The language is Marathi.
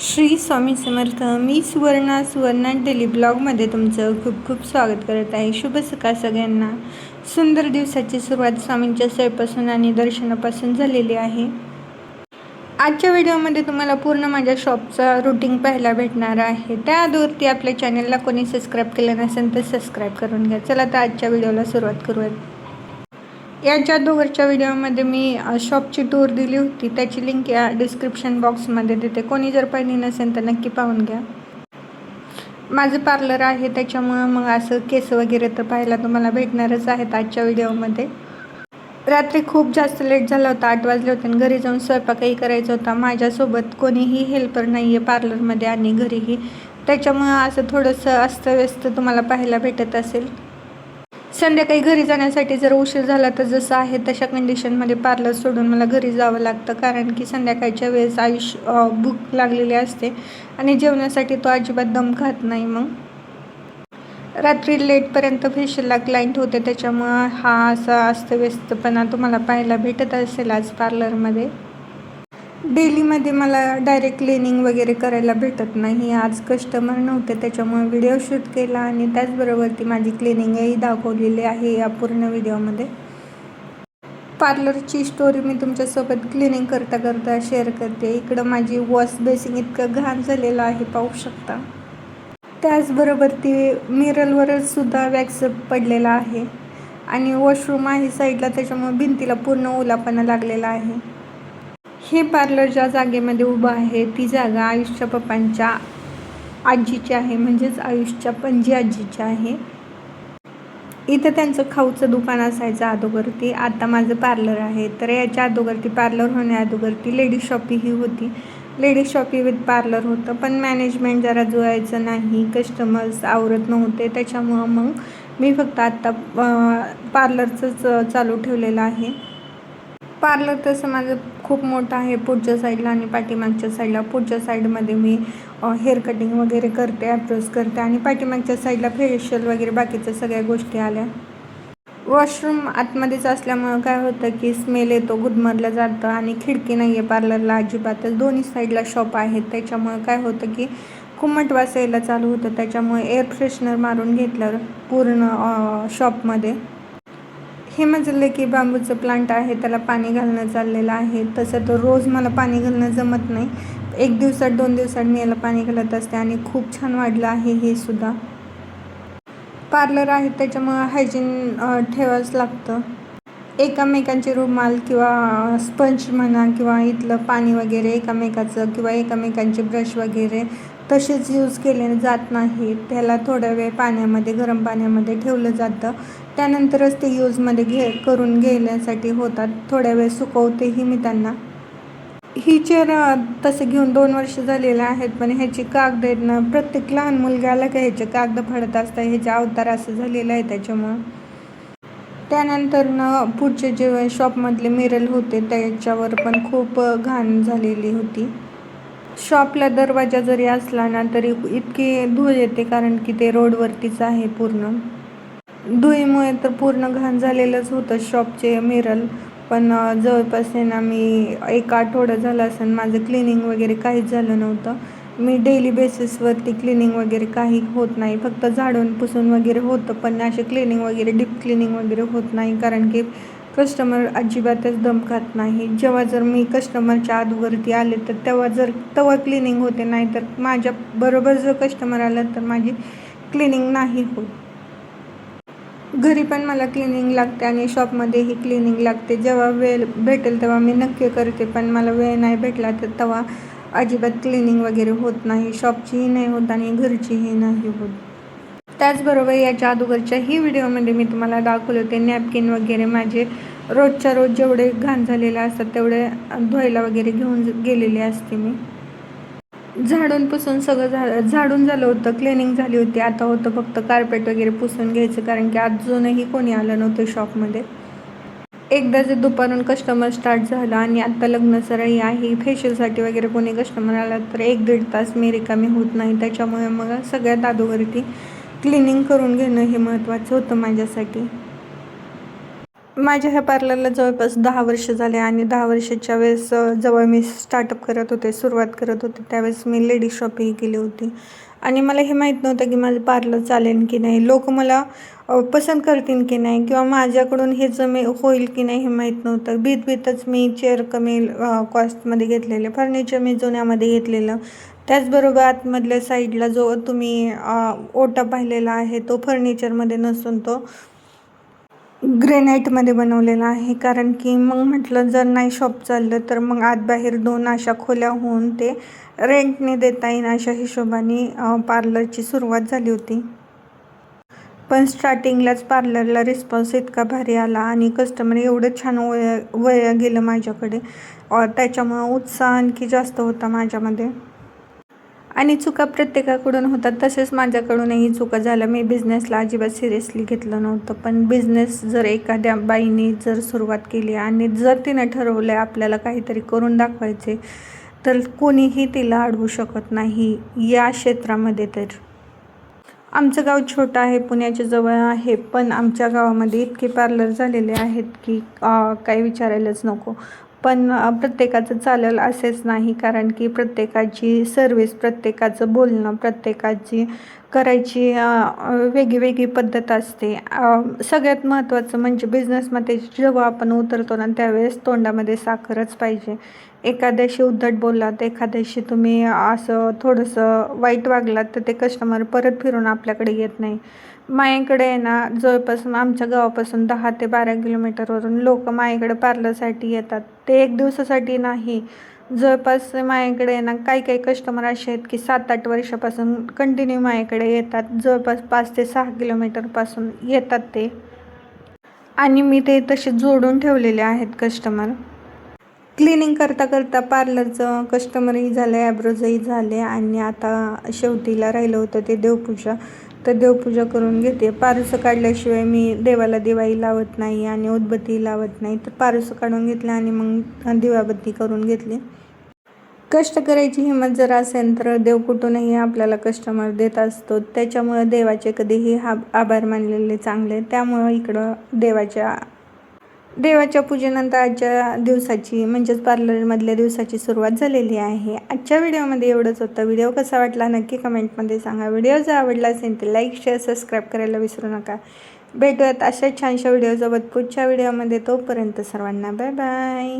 श्री स्वामी समर्थ मी सुवर्णा सुवर्णा डेली ब्लॉगमध्ये तुमचं खूप खूप स्वागत करत आहे. शुभ सकाळ सगळ्यांना. सुंदर दिवसाची सुरुवात स्वामींच्या सयपासून आणि दर्शनापासून झालेली आहे. आजच्या व्हिडिओमध्ये तुम्हाला पूर्ण माझ्या शॉपचा रुटीन पाहायला भेटणार आहे. त्या आधीवरती आपल्या चॅनलला कोणी सबस्क्राईब केलं नसेल तर सबस्क्राईब करून घ्या. चला तर आजच्या व्हिडिओला सुरुवात करूयात. याच्या अगोदरच्या व्हिडिओमध्ये मी शॉपची टूर दिली होती. त्याची लिंक या डिस्क्रिप्शन बॉक्समध्ये देते. कोणी जर पाहिली नसेल तर नक्की पाहून घ्या. माझं पार्लर आहे त्याच्यामुळं मग असं केस वगैरे तर पाहायला तुम्हाला भेटणारच आहेत आजच्या व्हिडिओमध्ये. रात्री खूप जास्त लेट झाला होता आठ वाजले होते आणि घरी जाऊन स्वयंपाकही करायचा होता. माझ्यासोबत कोणीही हेल्पर नाही आहे पार्लरमध्ये आणि घरीही. त्याच्यामुळं असं थोडंसं अस्तव्यस्त तुम्हाला पाहायला भेटत असेल. संध्याकाळी घरी जाण्यासाठी जर उशीर झाला तर जसं आहे तशा कंडिशनमध्ये पार्लर सोडून मला घरी जावं लागतं. कारण की संध्याकाळच्या वेळेस आयुष्य भूक लागलेली असते आणि जेवणासाठी तो अजिबात दम खात नाही मग. रात्री लेटपर्यंत फेशियलला क्लायंट होते त्याच्यामुळं हा असा अस्तव्यस्तपणा तुम्हाला पाहायला भेटत असेल आज पार्लरमध्ये डेलीमध्ये मला डायरेक्ट क्लिनिंग वगैरे करायला भेटत नाही. आज कस्टमर नव्हते त्याच्यामुळे व्हिडिओ शूट केला आणि त्याचबरोबर ती माझी क्लिनिंगही दाखवलेली आहे या पूर्ण व्हिडिओमध्ये. पार्लरची स्टोरी मी तुमच्यासोबत क्लिनिंग करता करता शेअर करते. इकडं माझी वॉश बेसिंग इतकं घाण झालेलं आहे पाहू शकता. त्याचबरोबर ती मिरलवरच सुद्धा वॅक्स पडलेला आहे. आणि वॉशरूम आहे साईडला त्याच्यामुळे भिंतीला पूर्ण ओलापणा लागलेला आहे. हे पार्लर ज्या जागेमध्ये उभं आहे ती जागा आयुषच्या पप्पांच्या आजीची आहे म्हणजेच आयुषच्या पणजी आजीची आहे. इथं त्यांचं खाऊचं दुकान असायचं अगोदरती. आता माझं पार्लर आहे. तर याच्या अगोदरती पार्लर होण्या अगोदरती लेडीज शॉपीही होती. लेडीज शॉपी विथ पार्लर होतं. पण मॅनेजमेंट जरा जुळायचं नाही. कस्टमर्स आवरत नव्हते. त्याच्यामुळं मग मी फक्त आत्ता पार्लरचंच चालू ठेवलेलं आहे. पार्लर तसं माझं खूप मोठं आहे पुढच्या साईडला आणि पाठीमागच्या साईडला. पुढच्या साईडमध्ये मी हेअर कटिंग वगैरे करते ॲप्रोच करते आणि पाठीमागच्या साईडला फेशियल वगैरे बाकीच्या सगळ्या गोष्टी आल्या. वॉशरूम आतमध्येच असल्यामुळं काय होतं की स्मेल येतो गुदमरलं जातं आणि खिडकी नाही आहे पार्लरला अजिबातच. दोन्ही साईडला शॉप आहेत त्याच्यामुळं काय होतं की कुमट वास यायला चालू होतं त्याच्यामुळे एअर फ्रेशनर मारून घेतलं पूर्ण शॉपमध्ये हे म्हटलं की बांबूचं प्लांट आहे त्याला पाणी घालणं चाललेलं आहे. तसं तर रोज मला पाणी घालणं जमत नाही. एक दिवसात दोन दिवसात मी याला पाणी घालत असते आणि खूप छान वाढलं आहे हे सुद्धा. पार्लर आहे त्याच्यामुळं हायजीन ठेवावंच लागतं. एकामेकांचे रुमाल किंवा स्पंज म्हणा किंवा इथलं पाणी वगैरे एकामेकाचं किंवा एकामेकांचे ब्रश वगैरे तसेच यूज केले जात नाही. त्याला थोड्या वेळ पाण्यामध्ये गरम पाण्यामध्ये ठेवलं जातं. त्यानंतरच ते यूजमध्ये घे करून घेण्यासाठी होतात. थोड्या वेळ सुकवतेही मी त्यांना. ही चेअर तसं घेऊन दोन वर्ष झालेले आहेत पण ह्याची कागद आहेत ना प्रत्येक लहान मुलगाला का ह्याचे कागद फाडत असतात? ह्याचे अवतार असं झालेलं आहे त्याच्यामुळं. त्यानंतर ना पुढचे जे शॉपमधले मिरल होते त्याच्यावर पण खूप घाण झालेली होती. शॉपला दरवाजा जरी असला ना तरी इतकी धूळ येते कारण की ते रोडवरतीच आहे पूर्ण. धुळीमुळे तर पूर्ण घाण झालेलंच होतं शॉपचे मिरल. पण जवळपास आहे ना मी एक आठवडा झाला असेल माझं क्लिनिंग वगैरे काहीच झालं नव्हतं. मी डेली बेसिसवरती क्लिनिंग वगैरे काही होत नाही. फक्त झाडून पुसून वगैरे होतं पण असे क्लिनिंग वगैरे डीप क्लिनिंग वगैरे होत नाही. कारण की कस्टमर अजिबातच दम खात नाही. जेव्हा जर मी कस्टमरच्या आतवरती आले तर तेव्हा जर तेव्हा क्लिनिंग होते नाही तर माझ्या बरोबर जर कस्टमर आला तर माझी क्लिनिंग नाही होत. घरी पण मला क्लिनिंग लागते आणि शॉपमध्येही क्लिनिंग लागते. जेव्हा वेळ भेटेल तेव्हा मी नक्की करते पण मला वेळ नाही भेटला तर तेव्हा अजिबात क्लिनिंग वगैरे होत नाही. शॉपचीही नाही होत आणि घरचीही नाही होत. त्याचबरोबर याच्या अगोदरच्याही व्हिडिओमध्ये मी तुम्हाला दाखवले होते नॅपकिन वगैरे. माझे रोजच्या रोज जेवढे घाण झालेले असतात तेवढे धुवायला वगैरे घेऊन गेलेले असते मी. झाडून पुसून सगळं झा झाडून झालं होतं क्लिनिंग झाली होती. आता होतं फक्त कार्पेट वगैरे पुसून घ्यायचं कारण की अजूनही कोणी आलं नव्हतं शॉपमध्ये एकदा जे दुपारून कस्टमर स्टार्ट झालं आणि आत्ता लग्न सरळी आहे फेशियलसाठी वगैरे कोणी कस्टमर आला तर एक दीड तास मी रिकामी होत नाही. त्याच्यामुळे मग सगळ्यात दादोवरती क्लिनिंग करून घेणं हे महत्त्वाचं होतं माझ्यासाठी. माझ्या ह्या पार्लरला जवळपास दहा वर्ष झाले आणि दहा वर्षाच्या वेळेस जवळ जेव्हा मी स्टार्टअप करत होते सुरुवात करत होते त्यावेळेस मी लेडीज शॉपिंग केली होती. आणि मला हे माहीत नव्हतं की माझं पार्लर चालेल की नाही. लोक मला पसंत करतील की नाही किंवा माझ्याकडून हे जमे होईल की नाही हे माहीत नव्हतं. भीत भीतच मी चेअर कमी कॉस्टमध्ये घेतलेले फर्निचर मी जुन्यामध्ये घेतलेलं. त्याचबरोबर आतमधल्या साईडला जो तुम्ही ओटा पाहिलेला आहे तो फर्निचरमध्ये नसून तो ग्रेनाईटमध्ये बनवलेलं आहे. कारण की मग म्हटलं जर नाही शॉप चाललं तर मग आत बाहेर दोन अशा खोल्या होऊन ते रेंटने देता येईन अशा हिशोबाने पार्लरची सुरुवात झाली होती. पण स्टार्टिंगलाच पार्लरला रिस्पॉन्स इतका भारी आला आणि कस्टमर एवढं छान वय वय गेलं माझ्याकडे. त्याच्यामुळं उत्साह आणखी जास्त होता माझ्यामध्ये. आणि चुका प्रत्येकाकडून होतात. तसेच माझ्याकडूनही चुका झाल्या. मी बिझनेसला अजिबात सिरियसली घेतलं नव्हतं. पण बिझनेस जर एखाद्या बाईने जर सुरुवात केली आणि जर तिनं ठरवलं आहे आपल्याला काहीतरी करून दाखवायचे तर कोणीही तिला अडवू शकत नाही या क्षेत्रामध्ये तर. आमचं गाव छोटं आहे पुण्याच्या जवळ आहे पण आमच्या गावामध्ये इतके पार्लर झालेले आहेत की काही विचारायलाच नको. पण प्रत्येकाचं चालेल असेच नाही. कारण की प्रत्येकाची सर्विस प्रत्येकाचं बोलणं प्रत्येकाची करायची वेगळी वेगळी पद्धत असते. सगळ्यात महत्त्वाचं म्हणजे बिझनेसमध्ये जेव्हा आपण उतरतो ना त्यावेळेस तोंडामध्ये साखरच पाहिजे. एखाद्याशी उद्धट बोललात एखाद्याशी तुम्ही असं थोडंसं वाईट वागलात तर ते कस्टमर परत फिरून आपल्याकडे येत नाही. मायाकडे आहे ना जवळपास आमच्या गावापासून दहा ते बारा किलोमीटरवरून लोक माझ्याकडे पार्लरसाठी येतात. ते एक दिवसासाठी नाही. जवळपास माझ्याकडे आहे ना काही काही कस्टमर असे आहेत की सात आठ वर्षापासून कंटिन्यू माझ्याकडे येतात. जवळपास पाच ते सहा किलोमीटरपासून येतात ते. आणि मी ते तसे जोडून ठेवलेले आहेत कस्टमर क्लिनिंग करता करता पार्लरचं कस्टमरही झालं ॲब्रोजही झाले आणि आता शेवटीला राहिलं होतं ते देवपूजा. तर देवपूजा करून घेते. पारसं काढल्याशिवाय मी देवाला दिवाळी लावत नाही आणि उदबत्ती लावत नाही. तर पारसं काढून घेतलं आणि मग दिवाबत्ती करून घेतली. कष्ट करायची हिंमत जर असेल तर देव कुठूनही आपल्याला कस्टमर देत असतो. त्याच्यामुळं देवाचे कधीही हा आभार मानलेले चांगले. त्यामुळं इकडं देवाच्या देवाच्या पूजेनंतर आजच्या दिवसाची म्हणजेच पार्लरमधल्या दिवसाची सुरुवात झालेली आहे. आजच्या व्हिडिओमध्ये एवढंच होतं. व्हिडिओ कसा वाटला नक्की कमेंटमध्ये सांगा. व्हिडिओ जर आवडला असेल तर लाईक शेअर सबस्क्राईब करायला विसरू नका. भेटूयात अशा छानशा व्हिडिओसोबत पुढच्या व्हिडिओमध्ये. तोपर्यंत सर्वांना बाय बाय.